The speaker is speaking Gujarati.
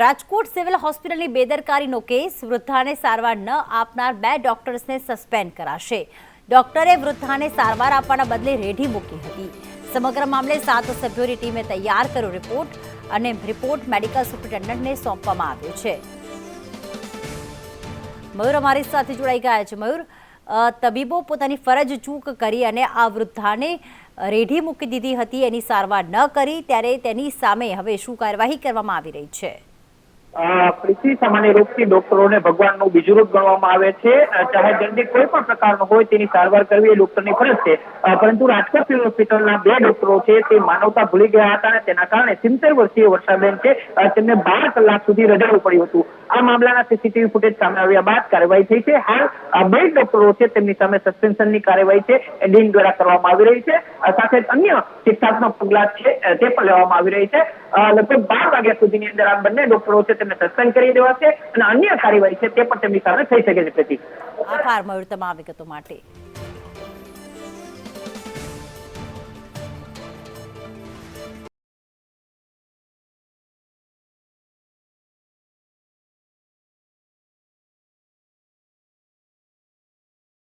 રાજકોટ સિવિલ હોસ્પિટલની બેદરકારીનો કેસ, વૃદ્ધાને સારવાર ન આપનાર બે ડોક્ટર્સને સસ્પેન્ડ કરાશે. ડોક્ટરે વૃદ્ધાને સારવાર આપવાના બદલે રેઢી મૂકી હતી. સમગ્ર મામલે સાત સભ્યોની ટીમે તૈયાર કર્યો રિપોર્ટ અને રિપોર્ટ મેડિકલ સુપ્રિન્ટેન્ડન્ટને સોંપવામાં આવ્યો છે. મયુર અમારી સાથે જોડાઈ ગયા છે. મયુર તબીબો પોતાની ફરજ ચૂક કરી અને આ વૃદ્ધાને રેઢી મૂકી દીધી હતી. એની સારવાર ન કરી, ત્યારે તેની સામે હવે શું કાર્યવાહી કરવામાં આવી રહી છે? અ, સામાન્ય રોગથી ડોક્ટરોને ભગવાનનું બીજું રૂપ ગણવામાં આવે છે. ચાહે દર્દી કોઈ પણ પ્રકારનો હોય તેની સારવાર કરવી એ ડોક્ટરની ફરજ છે. પરંતુ રાજકોટ સિવિલ હોસ્પિટલના બે ડોક્ટરો છે તે માનવતા ભૂલી ગયા હતા અને તેના કારણે સિત્તેર વર્ષીય વર્ષાબેન છે તેમને બાર કલાક સુધી રજાવું પડ્યું હતું. આ મામલાના સીસીટીવી ફૂટેજ સામે આવ્યા બાદ કાર્યવાહી થઈ છે. હાલ બે ડોક્ટરો છે તેમની સામે સસ્પેન્શનની કાર્યવાહી છે એ ડીન દ્વારા કરવામાં આવી રહી છે સાથે અન્ય શિક્ષાત્મક પગલાં છે તે પણ લેવામાં આવી રહી છે. લગભગ બાર વાગ્યા સુધીની અંદર આ બંને ડોક્ટરો છે તેમને સસ્પેન્ડ કરી દેવાશે અને અન્ય કાર્યવાહી છે તે પણ તેમની સામે થઈ શકે છે પ્રતિક. આભાર, મયુર તમામ વિગતો માટે.